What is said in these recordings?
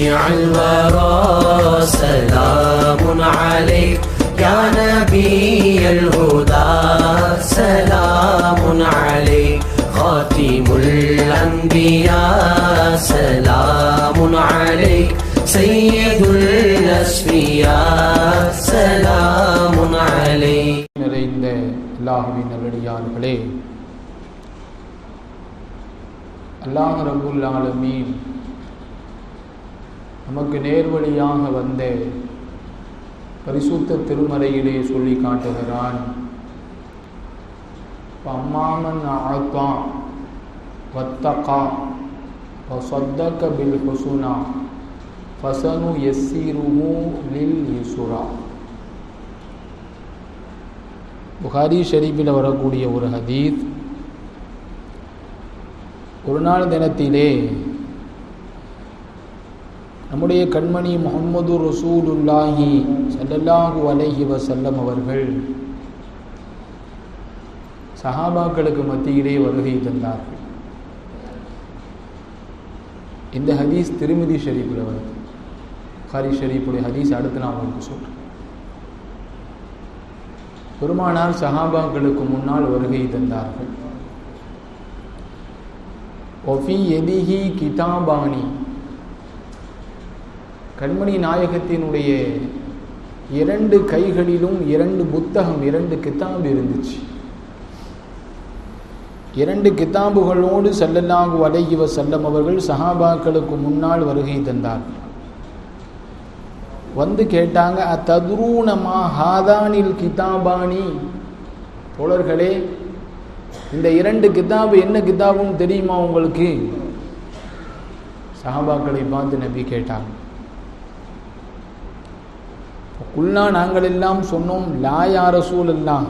شفيع الورى سلام عليك يا نبي الهدى سلام عليك خاتم الأنبياء سلام عليك سيد الأسفياء سلام عليك நிறைந்த அல்லாஹுவின் நல்லடியார்களே அல்லாஹ் ரபுல் ஆலமீன் நமக்கு நேர்வழியாக வந்த பரிசுத்த திருமறையிலே சொல்லி காட்டுகிறான். அம்மாமன் ஆத்தா வத்தகா சொத்தக்க பில் ஹுசுனா ஃபசனு எஸ்ஸிருமு லில் யுசுரா. புகாரி ஷெரீஃபில் வரக்கூடிய ஒரு ஹதீத் ஒரு நாள் தினத்திலே நம்முடைய கண்மணி முகமது ரசூலுல்லாஹி ஸல்லல்லாஹு அலஹி வசல்லம் அவர்கள் சஹாபாக்களுக்கு மத்தியிலே வருகை தந்தார்கள். இந்த ஹதீஸ் திருமிதி ஷரீஃபில் வருது. ஹரி ஷரீஃபுடைய ஹதீஸ் அடுத்து நான் உங்களுக்கு சொல்கிறேன் பெருமானார் சஹாபாக்களுக்கு முன்னால் வருகை தந்தார்கள். ஒஃபி எதிஹி கிதாபானி கண்மணி நாயகத்தினுடைய இரண்டு கைகளிலும் இரண்டு புத்தகம் இரண்டு கித்தாம்பு இருந்துச்சு. இரண்டு கித்தாம்புகளோடு செல்லல்லாஹு அலைஹி செல்லம் அவர்கள் சஹாபாக்களுக்கு முன்னால் வருகை தந்தார்கள் வந்து கேட்டாங்க அத்ததுரூணமா ஹாதானில் கிதாபானி தோழர்களே இந்த இரண்டு கிதாபு என்ன கிதாபுன்னு தெரியுமா உங்களுக்கு? சஹாபாக்களை பார்த்து நபி கேட்டாங்க. குல்லா நாங்கள் எல்லாம் சொன்னோம் லாயா ரசூல் எல்லாம்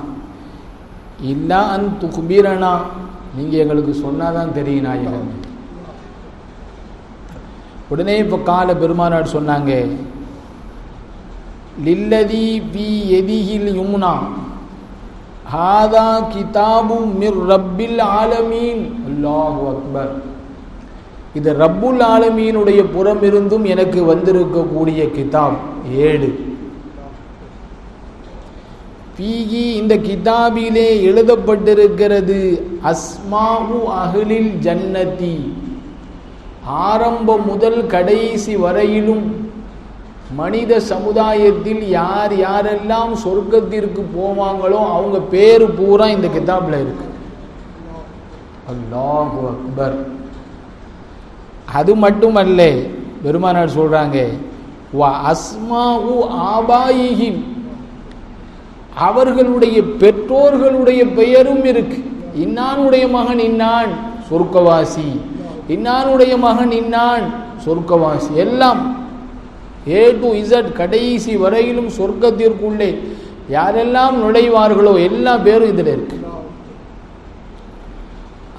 இல்லா அன் துக்பீரனா. நீங்கள் எங்களுக்கு சொன்னாதான் தெரியும் நாயகன் உடனே இப்போ கால பெருமானார் சொன்னாங்க லில்லதி பி எதிஹில் யும்னா ஹாதா கிதாபு மிர் ரப்பில் ஆலமீன். அல்லாஹு அக்பர். இது ரப்புல் ஆலமீனுடைய புறமிருந்தும் எனக்கு வந்திருக்கக்கூடிய கிதாப் ஏழு. பீகி இந்த கிதாபிலே எழுதப்பட்டிருக்கிறது. அஸ்மாஹு அகலில் ஜன்னதி. ஆரம்பம் முதல் கடைசி வரையிலும் மனித சமுதாயத்தில் யார் யாரெல்லாம் சொர்க்கத்திற்கு போவாங்களோ அவங்க பேரு பூரா இந்த கிதாபில் இருக்கு. அல்லாஹு அக்பர். அது மட்டுமல்ல பெருமானார் சொல்றாங்க அஸ்மாஹு ஆபாயிகின் அவர்களுடைய பெற்றோர்களுடைய பெயரும் இருக்கு. இன்னானுடைய மகன் இன்னான்? சொர்க்கவாசி. இன்னானுடைய மகன் இன்னான்? சொர்க்கவாசி. எல்லாம் ஏ டு இசட் கடைசி வரையிலும் சொர்க்கத்திற்குள்ளே யாரெல்லாம் நுழைவார்களோ எல்லா பேரும் இதில் இருக்கு.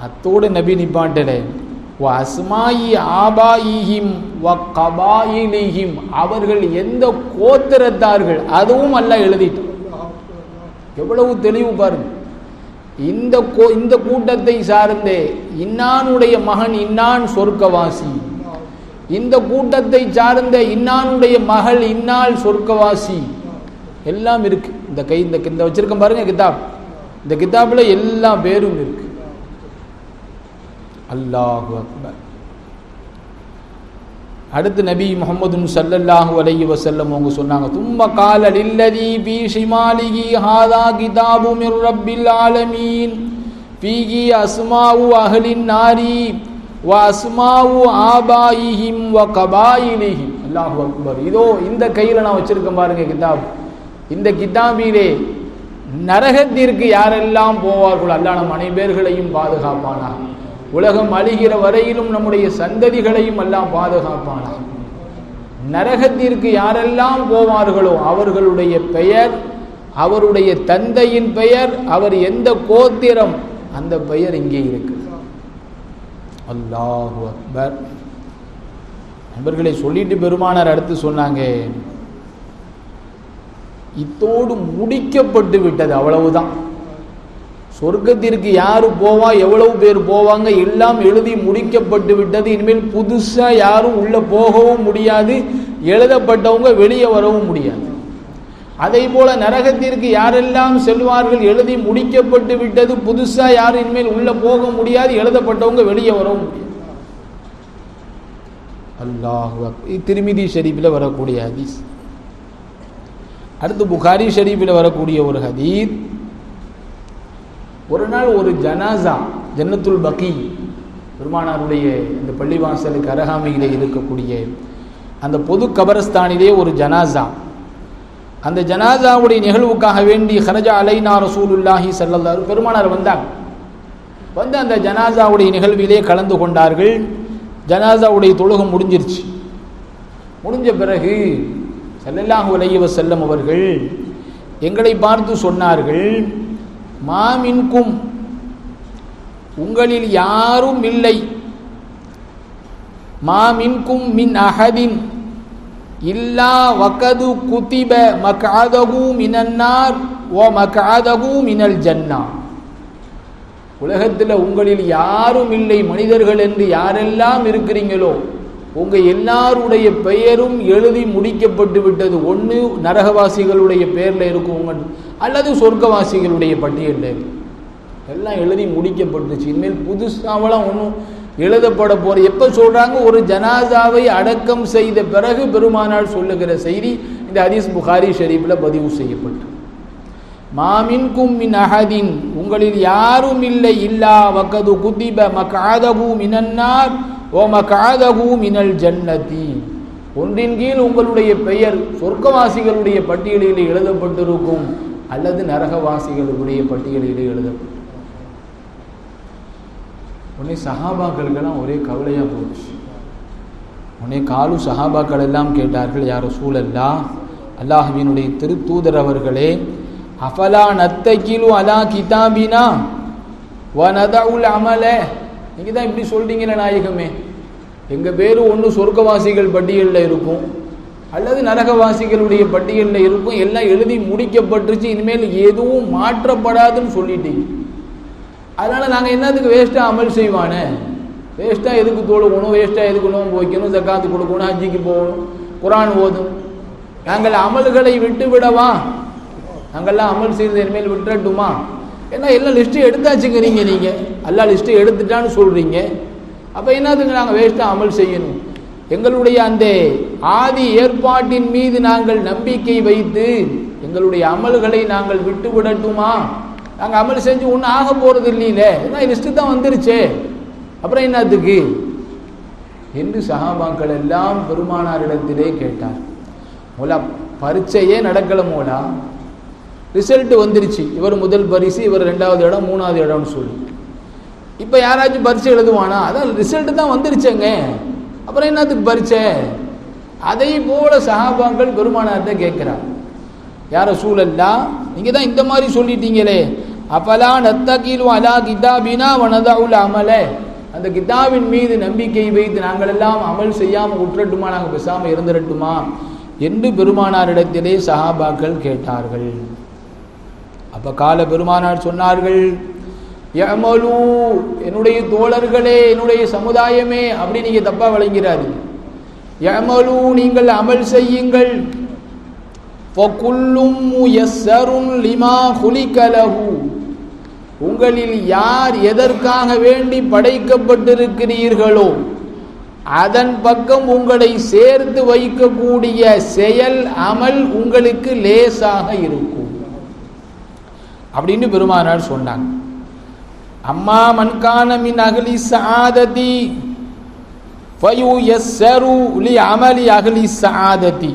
அத்தோடு நபி நிப்பாட்டல வ அஸ்மாயி ஆபாயிஹிம் வ கபாயிலிஹிம். அவர்கள் எந்த கோத்திரத்தார்கள்? அதுவும் அல்ல எழுதிட்டான். எவ்வளவு தெளிவு பாருங்க. இந்த கோ இந்த கூட்டத்தை சார்ந்தே இன்னானுடைய மகன் இன்னான் சொர்க்கவாசி. இந்த கூட்டத்தை சார்ந்த இன்னானுடைய மகள் இன்னால் சொர்க்கவாசி. எல்லாம் இருக்கு. இந்த கை இந்த இந்த வச்சிருக்க பாருங்க கிதாப். இந்த கிதாப்ல எல்லா பேரும் இருக்கு. அல்லாஹு அக்பர். அடுத்து நபி முகமது சல்லல்லாஹு அலைஹி வசல்லம் அவங்க சொன்னாங்க தும்ம கால லில்லதி பி ஷிமாலிகி ஹாதா கிதாபு மிர் ரப்பில் ஆலமீன். பீகி அஸ்மாவு அஹ்லின் நாரி வ அஸ்மாவு ஆபாயிஹிம் வ கபாயிலிஹிம். அல்லாஹு அக்பர். இதோ இந்த கையில் நான் வச்சிருக்கேன் பாருங்க கிதாப். இந்த கிதாபிலே நரகத்திற்கு யாரெல்லாம் போவார்களோ அல்லாஹ் நம் அனைவர்களையும் பாதுகாப்பானா உலகம் அழிகிற வரையிலும் நம்முடைய சந்ததிகளையும் எல்லாம் பாதுகாப்பானா. நரகத்திற்கு யாரெல்லாம் போவார்களோ அவர்களுடைய பெயர் அவருடைய தந்தையின் பெயர் அவர் எந்த கோத்திரம் அந்த பெயர் இங்கே இருக்கு. அல்லாஹு அக்பர். நண்பர்களை சொல்லிட்டு பெருமானார் அடுத்து சொன்னாங்க இத்தோடு முடிக்கப்பட்டு விட்டது அவ்வளவுதான். சொர்க்கத்திற்கு யாரு போவா எவ்வளவு பேர் போவாங்க எல்லாம் எழுதி முடிக்கப்பட்டு விட்டது. இனிமேல் புதுசா யாரும் உள்ள போகவும் முடியாது எழுதப்பட்டவங்க வெளியே வரவும் முடியாது. அதே போல நரகத்திற்கு யாரெல்லாம் செல்வார்கள் எழுதி முடிக்கப்பட்டு விட்டது புதுசா யாரும் இனிமேல் உள்ள போக முடியாது எழுதப்பட்டவங்க வெளியே வரவும் முடியாது. அல்லாஹ் திருமிதி ஷெரீஃபில் வரக்கூடிய ஹதீஸ். அடுத்து புகாரி ஷெரீஃபில் வரக்கூடிய ஒரு ஹதீத் ஒரு நாள் ஒரு ஜனாசா ஜன்னத்துல் பக்கி பெருமானாருடைய இந்த பள்ளிவாசலுக்கு அருகாமையிலே இருக்கக்கூடிய அந்த பொது கபரஸ்தானிலே ஒரு ஜனாசா. அந்த ஜனாசாவுடைய நிகழ்வுக்காக வேண்டி ஹரஜா அலைனா ரசூலுல்லாஹி ஸல்லல்லாஹு பெருமானார் வந்தாங்க வந்து அந்த ஜனாசாவுடைய நிகழ்விலே கலந்து கொண்டார்கள். ஜனாசாவுடைய தொழுகம் முடிஞ்சிருச்சு. முடிஞ்ச பிறகு செல்லல்லாஹு அலைஹி செல்லம் அவர்கள் எங்களை பார்த்து சொன்னார்கள். மாமின்கும். உங்களில் யாரும் இல்லை. மாமின்கும் மின் அஹதின். இல்லா வகது குதிப மகாதகு மினன்னார். ஓ மகாதகு மினல் ஜன்னா. உலகத்தில் உங்களில் யாரும் இல்லை. மனிதர்கள் என்று யாரெல்லாம் இருக்கிறீங்களோ? உங்க எல்லாருடைய பெயரும் எழுதி முடிக்கப்பட்டு விட்டது. ஒன்று நரகவாசிகளுடைய பெயரில் இருக்கும் உங்கள் அல்லது சொர்க்கவாசிகளுடைய பட்டியலில் இருக்கும் எல்லாம் எழுதி முடிக்கப்பட்டுச்சு. இனிமேல் புதுசாவெல்லாம் ஒன்றும் எழுதப்பட போகிற எப்போ சொல்கிறாங்க ஒரு ஜனாசாவை அடக்கம் செய்த பிறகு பெருமானால் சொல்லுகிற செய்தி இந்த ஹதீஸ் புகாரி ஷரீஃபில் பதிவு செய்யப்பட்டு. மாமின்கும் மின் அஹதின். உங்களில் யாரும் இல்லை. இல்லா வக்கது குதிப மகாதபு மினன்னார். ஓ மகாதகு மினல் ஜன்னதி. ஒன்றின் கீழ் உங்களுடைய பெயர் சொர்க்கவாசிகளுடைய பட்டியலில் எழுதப்பட்டிருக்கும் அல்லது நரகவாசிகளுடைய பட்டியலில் எழுதப்பட்டிருக்கும். உடனே சஹாபாக்களுக்கெல்லாம் ஒரே கவலையாக போச்சு. உடனே காலு சஹாபாக்கள் எல்லாம் கேட்டார்கள் யார் சூழல்லா அல்லாஹுவினுடைய திருத்தூதர் அவர்களே அஃபலா நத்தகிலு அலா கிதாபினா? வனதவுல் அமல. நீங்கள் தான் இப்படி சொல்கிறீங்களே நாயகமே. எங்கள் பேர் ஒன்று சொர்க்கவாசிகள் பட்டியலில் இருக்கும். அல்லது நரகவாசிகளுடைய பட்டியலில் இருக்கும். எல்லாம் எழுதி முடிக்கப்பட்டுருச்சு. இனிமேல் எதுவும் மாற்றப்படாதுன்னு சொல்லிட்டீங்க. அதனால் நாங்கள் என்னத்துக்கு வேஸ்ட்டாக அமல் செய்வானே? வேஸ்ட்டாக எதுக்கு தொழுகணும்? வேஸ்ட்டாக எதுக்கு நோன்பு வைக்கணும்? ஜக்காத்து கொடுக்கணும்? ஹஜ்ஜிக்கு போகணும்? குரான் ஓதும். நாங்கள் அமல்களை விட்டு விடவா நாங்கள்லாம் அமல் செய்து இனிமேல் விட்டுறட்டுமா? ஏன்னா எல்லாம் லிஸ்ட்டு எடுத்தாச்சுங்கிறீங்க நீங்கள் எல்லா லிஸ்ட்டு எடுத்துட்டான்னு சொல்கிறீங்க அப்போ என்னதுங்க நாங்கள் வேஸ்ட்டாக அமல் செய்யணும்? எங்களுடைய அந்த ஆதி ஏற்பாட்டின் மீது நாங்கள் நம்பிக்கை வைத்து எங்களுடைய அமல்களை நாங்கள் விட்டு விடட்டுமா? நாங்கள் அமல் செஞ்சு ஒன்றும் ஆக போகிறது இல்லையில. ஏன்னா லிஸ்ட்டு தான் வந்துருச்சே. அப்புறம் என்னத்துக்கு என்று சகாபாக்கள் எல்லாம் பெருமானாரிடத்திலே கேட்டார். மூலா பரீட்சையே நடக்கல மூலா. ரிசல்ட் வந்துருச்சு. இவர் முதல் பரிசு இவர் ரெண்டாவது இடம் மூணாவது இடம்னு சொல்லி. இப்போ யாராச்சும் பரிசு எழுதுவானா? அதான் ரிசல்ட் தான் வந்துருச்சேங்க. அப்புறம் என்னத்துக்கு பரீட்சை அதை போல சஹாபாக்கள் பெருமானார்கிட்ட கேட்குறாங்க யார சூழல்லா? நீங்கள் தான் இந்த மாதிரி சொல்லிட்டீங்களே. அப்பலா நத்தகீலு அலா கிதாபினா வனதாவுல் அமல. அந்த கிதாபின் மீது நம்பிக்கை வைத்து நாங்கள் எல்லாம் அமல் செய்யாமல் விட்டுறட்டுமா நாங்கள் பேசாமல் இருந்துடட்டுமா என்று பெருமானாரிடத்திலே சஹாபாக்கள் கேட்டார்கள். அப்போ கால பெருமானார் சொன்னார்கள் எமலு என்னுடைய தோழர்களே என்னுடைய சமுதாயமே அப்படி நீங்கள் தப்பாக விளங்கிறாரு யமலு நீங்கள் அமல் செய்யுங்கள். லிமா உங்களில் யார் எதற்காக வேண்டி படைக்கப்பட்டிருக்கிறீர்களோ அதன் பக்கம் உங்களை சேர்த்து வைக்கக்கூடிய செயல் அமல் உங்களுக்கு லேசாக இருக்கும். அப்படின்னு பெருமானார் சொன்னாங்க அம்மா மன்கான மின் அகலி சாததி ஃபயு எஸ்ஸரு லி அமலி அகலி சாததி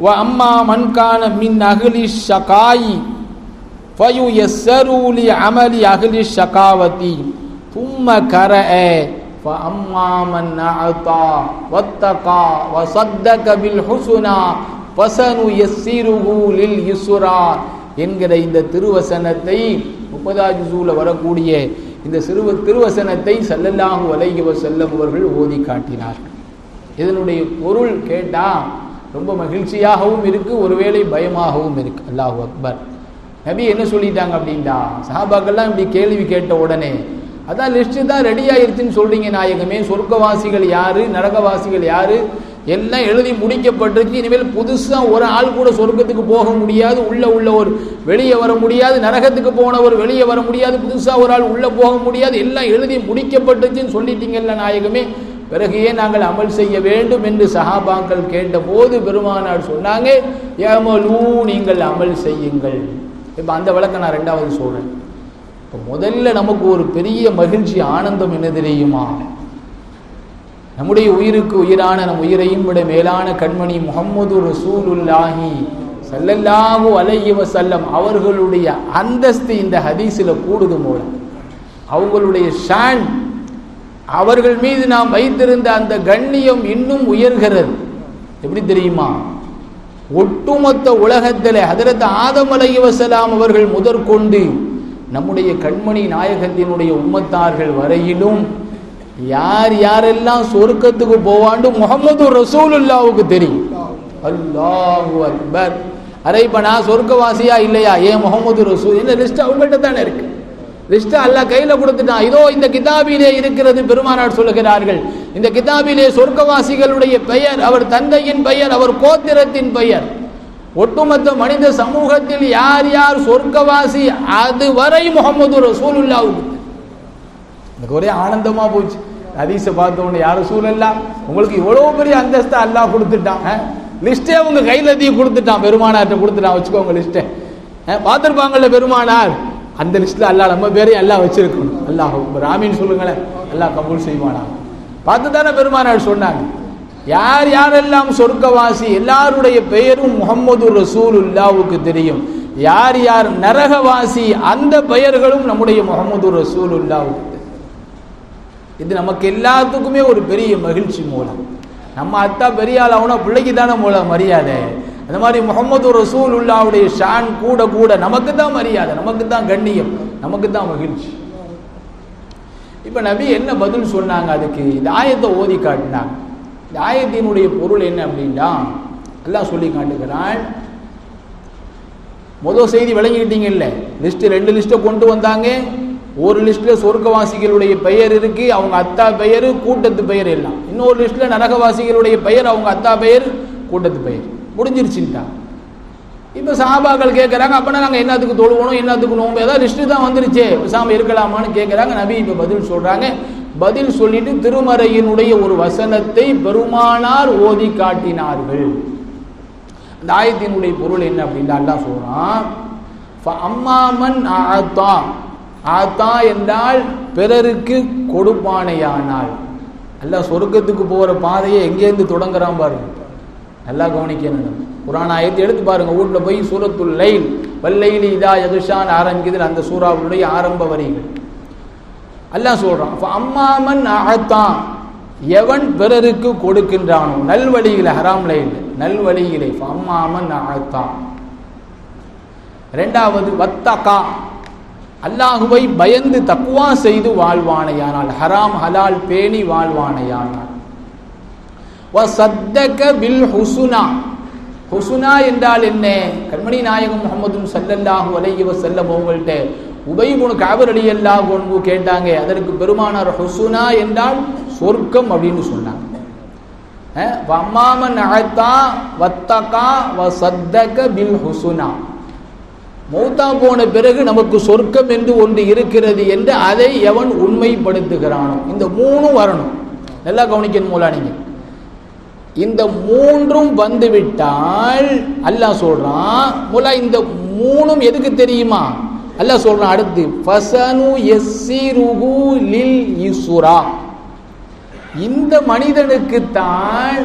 وأما من كان من أهل الشقاء فييسر لعمل أهل الشقاوة ثم قرأ فأما من أعطى واتقى وصدق بالحسنى فسنيسره لليسرى என்கிற இந்த திருவசனத்தை முப்பதாவது ஜூல வரக்கூடிய இந்த சிறுவ திருவசனத்தை சல்லல்லாஹு அலைஹி வஸல்லம் அவர்கள் ஓதி காட்டினார்கள். இதனுடைய பொருள் கேட்டால் ரொம்ப மகிழ்ச்சியாகவும் இருக்குது ஒருவேளை பயமாகவும் இருக்குது அல்லாஹு அக்பர். நபி என்ன சொல்லிட்டாங்க அப்படின்டா சஹாபாக்கள்லாம் இப்படி கேள்வி கேட்ட உடனே அதான் லிஸ்ட்டு தான் ரெடி ஆயிருச்சுன்னு சொல்கிறீங்க நாயகமே சொர்க்கவாசிகள் யார் நரகவாசிகள் யார் எல்லாம் எழுதி முடிக்கப்பட்டிருக்கு இனிமேல் புதுசாக ஒரு ஆள் கூட சொர்க்கத்துக்கு போக முடியாது உள்ளே உள்ள ஒரு வெளியே வர முடியாது நரகத்துக்கு போனவர் வெளியே வர முடியாது புதுசாக ஒரு ஆள் உள்ளே போக முடியாது எல்லாம் எழுதி முடிக்கப்பட்டுச்சுன்னு சொல்லிட்டீங்கல்ல நாயகமே. பிறகு ஏன் நாங்கள் அமல் செய்ய வேண்டும் என்று சஹாபாக்கள் கேட்டபோது பெருமானார் சொன்னாங்க ஏமலூ நீங்கள் அமல் செய்யுங்கள். இப்போ அந்த விளக்கம் நான் ரெண்டாவது சொல்கிறேன் இப்போ முதல்ல நமக்கு ஒரு பெரிய மகிழ்ச்சி ஆனந்தம் என்ன தெரியுமா? நம்முடைய உயிருக்கு உயிரான நம் உயிரையும் விட மேலான கண்மணி முகம்மது ரசூலுல்லாஹி சல்லல்லாஹு அலைஹி வஸல்லம் அவர்களுடைய அந்தஸ்து இந்த ஹதீஸில் கூடுது மூலம். அவங்களுடைய ஷான் அவர்கள் மீது நாம் வைத்திருந்த அந்த கண்ணியம் இன்னும் உயர்கிறது. எப்படி தெரியுமா? ஒட்டுமொத்த உலகத்தில் ஹதரத் ஆதம் அலைஹி வஸலாம் அவர்கள் முதற்கொண்டு நம்முடைய கண்மணி நாயகத்தினுடைய உம்மத்தார்கள் வரையிலும் யார் யாரெல்லாம் சொர்க்கத்துக்கு போவாண்டு முகமது ரசூலுல்லாவுக்கு தெரியும். அல்லாஹு அக்பர். அரே இப்ப நான் சொர்க்கவாசியா இல்லையா? ஏன் முகமது ரசூல். இந்த லிஸ்ட் அவங்கள்ட்ட தானே இருக்கு. லிஸ்ட் அல்லாஹ் கையில் கொடுத்துட்டான். இதோ இந்த கிதாபிலே இருக்கிறது பெருமானார் சொல்லுகிறார்கள். இந்த கிதாபிலே சொர்க்கவாசிகளுடைய பெயர் அவர் தந்தையின் பெயர் அவர் கோத்திரத்தின் பெயர். ஒட்டுமொத்த மனித சமூகத்தில் யார் யார் சொர்க்கவாசி அதுவரை முகமது ரசூலுல்லாவுக்கு எனக்கு ஒரே ஆனந்தமா போச்சு. ஹதீஸை பார்த்த உடனே யாரும் சூழல்லா உங்களுக்கு இவ்வளவு பெரிய அந்தஸ்தை அல்லாஹ் கொடுத்துட்டான். லிஸ்டே உங்க கையில தீ கொடுத்துட்டான். பெருமானார்ட்ட கொடுத்துட்டான். வச்சுக்கோங்க லிஸ்ட்டை பார்த்துருப்பாங்கல்ல பெருமானார்? அந்த லிஸ்ட்ல அல்லாஹ் நம்ம பேரையும் எல்லாம் வச்சிருக்கணும். அல்லாஹ் ராமின்னு சொல்லுங்களேன். அல்லாஹ் கபூல் செய்வானா? பார்த்து தானே பெருமானார் சொன்னாங்க. யார் யாரெல்லாம் சொர்க்கவாசி எல்லாருடைய பெயரும் முகம்மது ரசூலுல்லாவுக்கு தெரியும். யார் யார் நரகவாசி அந்த பெயர்களும் நம்முடைய முகமது ரசூல் உல்லாவுக்கு இது நமக்கு எல்லாத்துக்குமே ஒரு பெரிய மகிழ்ச்சி மூலம். நம்ம அத்தா பெரிய ஆள் ஆகுனா பிள்ளைக்கு தானே மூலம் மரியாதை? அந்த மாதிரி முகமது ரசூல் உல்லாவுடைய ஷான் கூட கூட நமக்கு தான் மரியாதை நமக்கு தான் கண்ணியம் நமக்கு தான் மகிழ்ச்சி. இப்ப நபி என்ன பதில் சொன்னாங்க அதுக்கு? இந்த ஆயத்தை ஓதி காட்டினாங்க. இந்த ஆயத்தினுடைய பொருள் என்ன அப்படின்னா எல்லாம் சொல்லி காட்டுகிறான். முதல் செய்தி விளங்கிக்கிட்டீங்கல்ல? லிஸ்ட் ரெண்டு லிஸ்ட்டை கொண்டு வந்தாங்க. ஒரு லிஸ்ட்ல சொர்க்கவாசிகளுடைய பெயர் இருக்கு அவங்க அத்தா பெயர் கூட்டத்து பெயர் எல்லாம். இன்னொரு லிஸ்ட்ல நரகவாசிகளுடைய பெயர் அவங்க அத்தா பெயர் கூட்டத்து பெயர். முடிஞ்சிருச்சுட்டா இப்போ சாபாக்கள் கேட்குறாங்க அப்போனா நாங்கள் என்னத்துக்கு தொழுவணும் என்னத்துக்கு நோம்பு ஏதாவது லிஸ்ட்டு தான் வந்துருச்சே. பேசாம இருக்கலாமான்னு கேட்குறாங்க நபி இப்போ பதில் சொல்கிறாங்க பதில் சொல்லிட்டு திருமறையினுடைய ஒரு வசனத்தை பெருமானார் ஓதி காட்டினார்கள். அந்த ஆயத்தினுடைய பொருள் என்ன அப்படின்னு அல்லாஹ் சொல்கிறான் அம்மாமன் ஆத்தா ஆத்தா என்றால் பிறருக்கு கொடுப்பானையானால். எல்லாம் சொர்க்கத்துக்கு போகிற பாதையை எங்கேருந்து தொடங்குறான் பாருங்க. நல்லா கவனிக்கணும் குரான் ஆயத்தை எடுத்து பாருங்க. வீட்டில் போய் சூரத்துல் லைல் வல்லையில் இதா எதுஷான் ஆரம்பிக்குது அந்த சூறாவுடைய ஆரம்ப வரிகள். எல்லாம் சொல்கிறான் அம்மாமன் ஆத்தா எவன் பிறருக்கு கொடுக்கின்றானோ நல்வழியில் ஹராம்ல இல்லை நல்வழியிலே அம்மாமன் ஆத்தா. ரெண்டாவது வத்தகா அல்லாஹுவை பயந்து தக்குவா செய்து வாழ்வானையானால் ஹராம் ஹலால் பேணி வாழ்வானையானால். வசத்தக பில் ஹுசுனா. ஹுசுனா என்றால் என்ன? கண்மணி நாயகம் முகமது சல்லல்லாஹு அலையவ செல்ல அவங்கள்ட்ட உபைபுனு காவர் அலி அல்லாஹ் ஒன்பு கேட்டாங்க அதற்கு பெருமானார் ஹுசுனா என்றால் சொர்க்கம் அப்படின்னு சொன்னாங்க. அஹ், வம்மாமன் அகத்தா வத்தகா சத்தக பில் ஹுசுனா. மௌத்தா போன பிறகு நமக்கு சொர்க்கம் என்று ஒன்று இருக்கிறது என்று அதை எவன் உண்மைப்படுத்துகிறானோ? இந்த மூணும் வரணும். நல்லா கவனிக்கணும் மூலா நீங்க இந்த மூன்றும் வந்துவிட்டால் அல்லாஹ் சொல்றான் மூலா இந்த மூணும் எதுக்கு தெரியுமா? அல்லாஹ் சொல்றான் அடுத்து ஃபசனு யஸ்ஸிருஹு லில் இசுரா இந்த மனிதனுக்கு தான்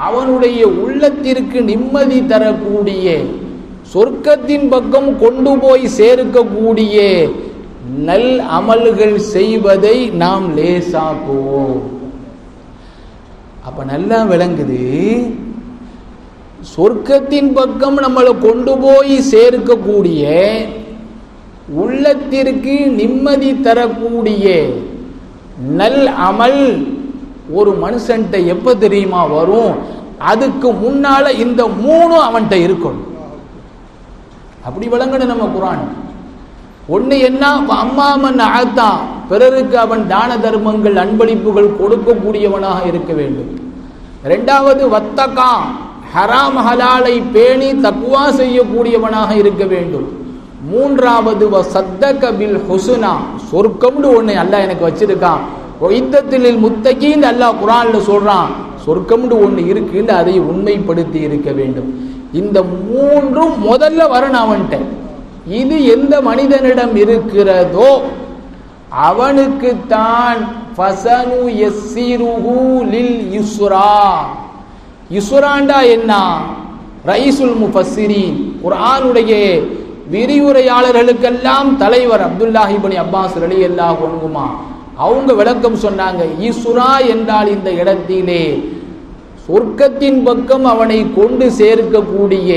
அவனுடைய உள்ளத்திற்கு நிம்மதி தரக்கூடிய சொர்க்கத்தின் பக்கம் கொண்டு போய் சேர்க்கக்கூடிய நல் அமல்கள் செய்வதை நாம் லேசாக்குவோம். அப்ப நல்லா விளங்குது. சொர்க்கத்தின் பக்கம் நம்மளை கொண்டு போய் சேர்க்கக்கூடிய உள்ளத்திற்கு நிம்மதி தரக்கூடிய நல் அமல் ஒரு மனுஷன்ட்ட எப்ப தெரியுமா வரும்? அதுக்கு முன்னால இந்த மூணும் அவன்கிட்ட இருக்கணும். அப்படி விளங்கணும் நம்ம குரான். ஒன்று என்ன? அம்மாமன் அகத்தா பிறருக்கு அவன் தான தர்மங்கள் அன்பளிப்புகள் கொடுக்கக்கூடியவனாக இருக்க வேண்டும். ரெண்டாவது வத்தகா. ஹராம் ஹலாலை பேணி தக்குவா செய்யக்கூடியவனாக இருக்க வேண்டும். மூன்றாவது வ சத்தக பில் ஹுசுனா. சொர்க்கம்னு ஒன்று அல்ல எனக்கு வச்சிருக்கான். ஒய்தத்தில் முத்தகின்னு அல்லாஹ் குரான்ல சொல்றான் சொர்க்கம்னு ஒன்று இருக்குன்னு அதை உண்மைப்படுத்தி இருக்க வேண்டும். இந்த மூன்றும் முதல்ல வரணும் அவன்கிட்ட. இது எந்த மனிதனிடம் இருக்கிறதோ அவனுக்குத்தான் ஃபசனு யஸ்ஸிருஹு லில் யுஸ்ரா. யுஸ்ராண்டா என்ன? ரைசுல் முஃபஸ்ஸிரீன் குர்ஆனுடைய விரிவுரையாளர்களுக்கெல்லாம் தலைவர் அப்துல்லாஹிபனி அப்பாஸ் அலி அல்லாஹ் ஒன்குமா அவங்க விளக்கம் சொன்னாங்க ஈசுரா என்றால் இந்த இடத்திலே சொர்க்கத்தின் பக்கம் அவனை கொண்டு சேர்க்கக்கூடிய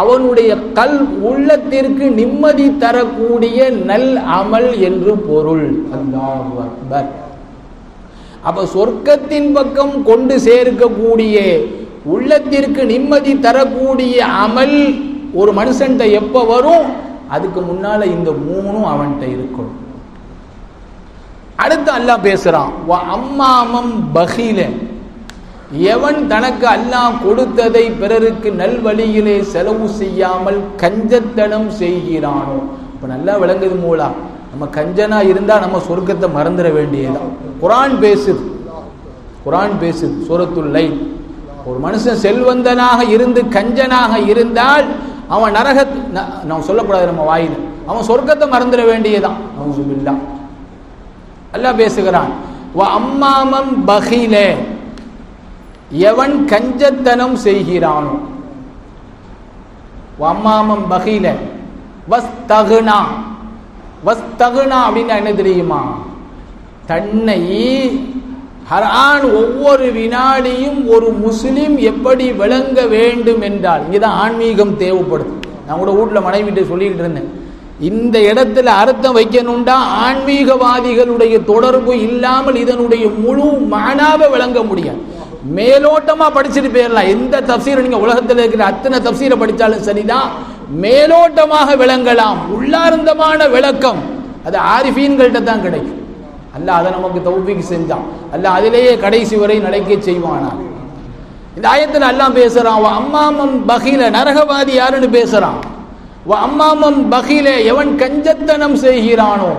அவனுடைய கல் உள்ளத்திற்கு நிம்மதி தரக்கூடிய நல் அமல் என்று பொருள். அல்லாஹு அக்பர். அப்ப சொர்க்கத்தின் பக்கம் கொண்டு சேர்க்கக்கூடிய உள்ளத்திற்கு நிம்மதி தரக்கூடிய அமல் ஒரு மனுஷன்ட்ட எப்ப வரும்? அதுக்கு முன்னால இந்த மூணும் அவன்கிட்ட இருக்கணும். அடுத்து அல்லாஹ் பேசுறான். "வ அம்மாமம் பகீல. எவன் தனக்கு அல்லாஹ் கொடுத்ததை பிறருக்கு நல்வழியிலே செலவு செய்யாமல் கஞ்சத்தனம் செய்கிறானோ? இப்ப நல்லா விளங்குது மூலா. நம்ம கஞ்சனா இருந்தா நம்ம சொர்க்கத்தை மறந்துட வேண்டியதுதான். குரான் பேசுது. குரான் பேசுது. சூரத்துல் லைன் ஒரு மனுஷன் செல்வந்தனாக இருந்து கஞ்சனாக இருந்தால் அவன் நரக நான் சொல்லக்கூடாது நம்ம வாயில். அவன் சொர்க்கத்தை மறந்துட வேண்டியதான் நவுசுபில்லா. அல்லாஹ் பேசுகிறான். அம்மாமம் பகிலே. எவன் கஞ்சத்தனம் செய்கிறானோ. அம்மாமம் பகில. வஸ்தகுனா. வஸ்தகுனா அப்படின்னா என்ன தெரியுமா? தன்னை ஹரான் ஒவ்வொரு வினாடியும் ஒரு முஸ்லிம் எப்படி விளங்க வேண்டும் என்றால் இங்கேதான் ஆன்மீகம் தேவைப்படுது. நான் கூட வீட்டில் மனைவிட்டு சொல்லிக்கிட்டு இருந்தேன். இந்த இடத்துல அர்த்தம் வைக்கணும்டா ஆன்மீகவாதிகளுடைய தொடர்பு இல்லாமல் இதனுடைய முழு மானாவை விளங்க முடியாது. மேலோட்டமா படிச்சுட்டு போயிடலாம். எந்த தப்சீரை நீங்க உலகத்தில் இருக்கிற அத்தனை தப்சீரை படித்தாலும் சரிதான். மேலோட்டமாக விளங்கலாம். உள்ளார்ந்தமான விளக்கம். அது ஆரிஃபீன்கள்ட்ட தான் கிடைக்கும். அல்ல அதை நமக்கு தௌபிக்கு செஞ்சான். அல்ல அதிலேயே கடைசி வரை நடக்க செய்வானா இந்த ஆயத்தில் எல்லாம் பேசுறான் அம்மாமன் பகில. நரகவாதி யாருன்னு பேசுறான்? அம்மாமம் பகிலே எவன் கஞ்சத்தனம் செய்கிறானோ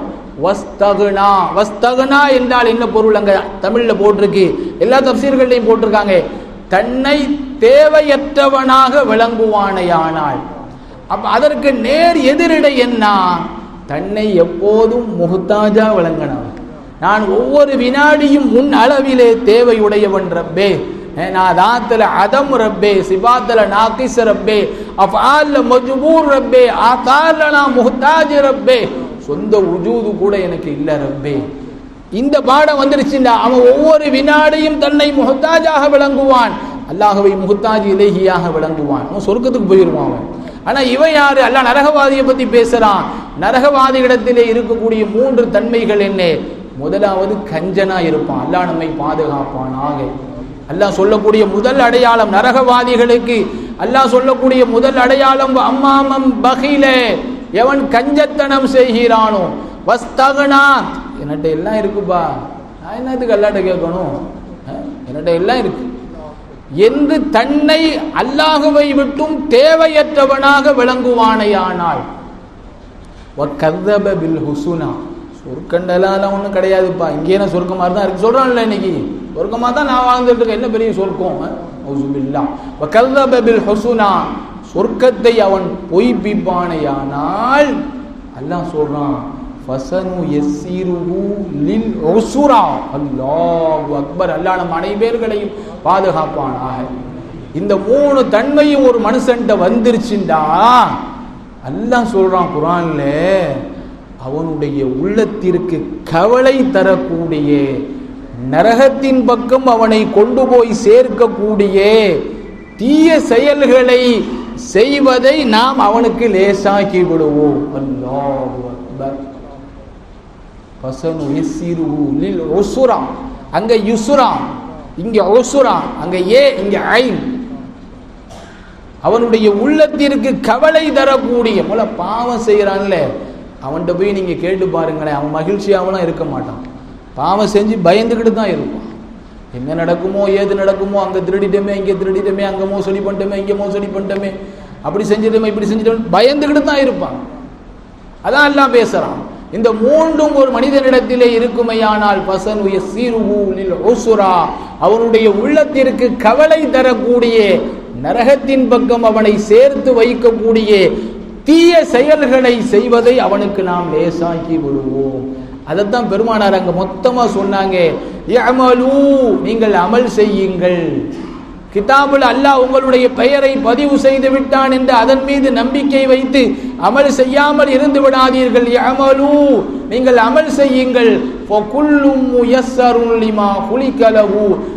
வஸ்தகுனா வஸ்தகுனா என்றால் என்ன பொருள் அங்க தமிழ்ல போட்டிருக்கு? எல்லா தப்சீர்கள்லையும் போட்டிருக்காங்க. தன்னை தேவையற்றவனாக விளங்குவானையானால். அப்ப அதற்கு நேர் எதிரிடை என்ன? தன்னை எப்போதும் முகத்தாஜா விளங்கினவன் நான் ஒவ்வொரு வினாடியும் முன் அளவிலே தேவையுடையவன் ரப்பே. நான் அதம் ரப்பே சிபாத்தில் நாக்கிஸ் ரப்பே அஃபால்ல மஜ்பூர் ரப்பே ஆத்தார்ல நான் முஹ்தாஜ் ரப்பே. சொந்த உஜூது கூட எனக்கு இல்லை ரப்பே. இந்த பாடம் வந்துருச்சுண்டா அவன் ஒவ்வொரு வினாடியும் தன்னை முஹ்தாஜாக விளங்குவான். அல்லாஹவை முஹ்தாஜ் இலகியாக விளங்குவான். அவன் சொர்க்கத்துக்கு போயிடுவான் அவன். ஆனா இவன் யாரு? அல்லாஹ் நரகவாதியை பத்தி பேசுறான். நரகவாதியிடத்திலே இருக்கக்கூடிய மூன்று தன்மைகள் என்ன? முதலாவது கஞ்சனா இருப்பான். அல்லாஹ் நம்மை பாதுகாப்பான் ஆகை அல்லாஹ் சொல்லக்கூடிய முதல் அடையாளம் நரகவாதிகளுக்கு. அல்லாஹ் சொல்லக்கூடிய முதல் அடையாளம் அம்மாமம் பகிலே எவன் கஞ்சத்தனம் செய்கிறானோ வஸ்தகனா என்னட்ட எல்லாம் இருக்குப்பா. நான் என்னத்துக்கு அல்லாட்ட கேட்கணும்? அஹ், என்னட்ட எல்லாம் இருக்கு. என்று தன்னை அல்லாஹுவை விட்டும் தேவையற்றவனாக விளங்குவானையானால் வக்கர்தப பில் ஹுசுனா. சொர்க்கண்டெல்லாம் ஒன்றும் கிடையாதுப்பா. இங்கே நான் சொர்க்கமாக தான் இருக்கு. சொல்கிறான்ல இன்னைக்கு. சொர்க்கமாக தான் நான் வாழ்ந்துட்டு இருக்கேன். என்ன பெரிய சொர்க்கம்? ஹவுசுபில்லா வக்கர்தப பில் சொர்க்கத்தை அவன் பொய்ப்பிப்பானையானால் அல்லாஹ் சொல்றான் ஃபசனு யஸ்ஸிருஹு லில் உஸ்ரா அல்லாஹு அக்பர். அல்லாஹ் நம்ம அனைவர்களையும் பாதுகாப்பானாக. இந்த மூணு தன்மையும் ஒரு மனுஷன்ட்ட வந்துருச்சுண்டா. அல்லாஹ் சொல்றான் குரான்ல அவனுடைய உள்ளத்திற்கு கவலை தரக்கூடிய நரகத்தின் பக்கம் அவனை கொண்டு போய் சேர்க்கக்கூடிய தீய செயல்களை செய்வதை நாம் அவனுக்கு லேசாக்கி விடுவோம். அல்லாஹு அங்க யுஸ்ரா இங்க உஸ்ரா அங்க ஏ இங்க ஐன். அவனுடைய உள்ளத்திற்கு கவலை தரக்கூடிய போல பாவம் செய்யறான்ல. அவன்கிட்ட போய் நீங்க கேட்டு பாருங்களேன். அவன் மகிழ்ச்சியாவெல்லாம் இருக்க மாட்டான். பாவம் செஞ்சு பயந்துக்கிட்டு தான் இருப்பான் என்ன நடக்குமோ ஏது நடக்குமோ அங்கே திருடிட்டோமே இங்கே திருடிட்டோமே அங்கே மோசடி பண்ணிட்டோமே இங்கே மோசடி பண்ணிட்டோமே அப்படி செஞ்சிட்டோமே இப்படி செஞ்சிட்டோம் பயந்துக்கிட்டு தான் இருப்பான். அதான் எல்லாம் பேசுகிறான் இந்த மூன்றும் ஒரு மனிதனிடத்திலே இருக்குமையானால் பசன் சீருகூலில் ஓசுரா அவனுடைய உள்ளத்திற்கு கவலை தரக்கூடிய நரகத்தின் பக்கம் அவனை சேர்த்து வைக்கக்கூடிய தீய செயல்களை செய்வதை அவனுக்கு நாம் லேசாக்கி விடுவோம். அதைத்தான் பெருமானார் அங்க மொத்தமா சொன்னாங்க. அமலு நீங்கள் அமல் செய்யுங்கள். கிதாபுல் அல்லாஹ் உங்களுடைய பெயரை பதிவு செய்து விட்டான் என்று அதன் மீது நம்பிக்கை வைத்து அமல் செய்யாமல் இருந்து விடாதீர்கள். அமலு நீங்கள் அமல் செய்யுங்கள்.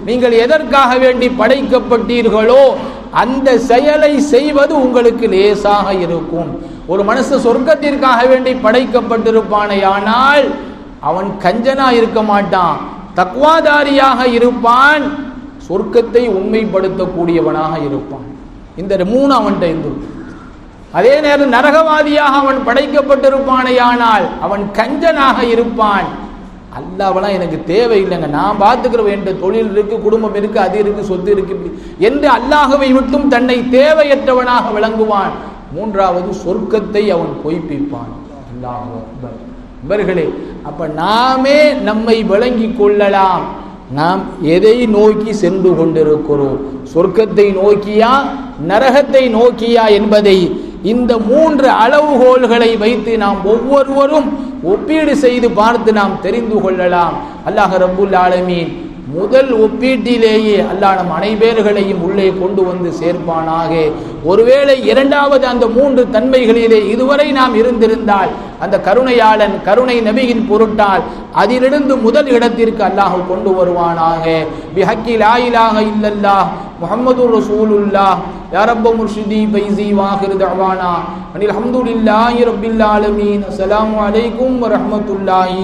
நீங்கள் எதற்காக வேண்டி படைக்கப்பட்டீர்களோ அந்த செயலை செய்வது உங்களுக்கு லேசாக இருக்கும். ஒரு மனசு சொர்க்கத்திற்காக வேண்டி படைக்கப்பட்டிருப்பானேயானால் அவன் கஞ்சனா இருக்க மாட்டான். தக்வாதாரியாக இருப்பான். சொர்க்கத்தை உண்மைப்படுத்தக்கூடியவனாக இருப்பான். இந்த மூணு அவன்கிட்ட இருந்திருக்கும் அதே நேரம் நரகவாதியாக அவன் படைக்கப்பட்டிருப்பானேயானால் அவன் கஞ்சனாக இருப்பான். அல்லாவெல்லாம் எனக்கு தேவையில்லைங்க. நான் பார்த்துக்கிற என்ற தொழில் இருக்கு குடும்பம் இருக்கு அது இருக்கு சொத்து இருக்கு என்று அல்லாஹவை விட்டும் தன்னை தேவையற்றவனாக விளங்குவான். மூன்றாவது சொர்க்கத்தை அவன் பொய்ப்பிப்பான். அல்லாஹ் இவர்களே அப்ப நாமே நம்மை விளங்கிக் கொள்ளலாம். நாம் எதை நோக்கி சென்று கொண்டிருக்கிறோம்? சொர்க்கத்தை நோக்கியா நரகத்தை நோக்கியா என்பதை இந்த மூன்று அளவுகோல்களை வைத்து நாம் ஒவ்வொருவரும் ஒப்பீடு செய்து பார்த்து நாம் தெரிந்து கொள்ளலாம். அல்லாஹ் ரபுல் ஆலமீன் முதல் ஒப்பீட்டிலேயே அல்லாஹ் நம் அனைவர்களையும் உள்ளே கொண்டு வந்து சேர்ப்பானாக. ஒருவேளை இரண்டாவது அந்த மூன்று தன்மைகளிலே இதுவரை நாம் இருந்திருந்தால் அந்த கருணையாளன் கருணை நபியின் பொருட்டால் அதிலிருந்து முதல் இடத்திற்கு அல்லாஹ் கொண்டு வருவானாக. பிஹக்கி லாயிலாக இல்லல்லா முகமது ரசூலுல்லா ரசூலுல்லாஹ் முர்ஷிதி பைசி வாஹிர் தவானா அனில் அஹமதுல்லாஹி ரப்பில் ஆலமீன். அஸ்ஸலாமு அலைக்கும் வரஹ்மத்துல்லாஹி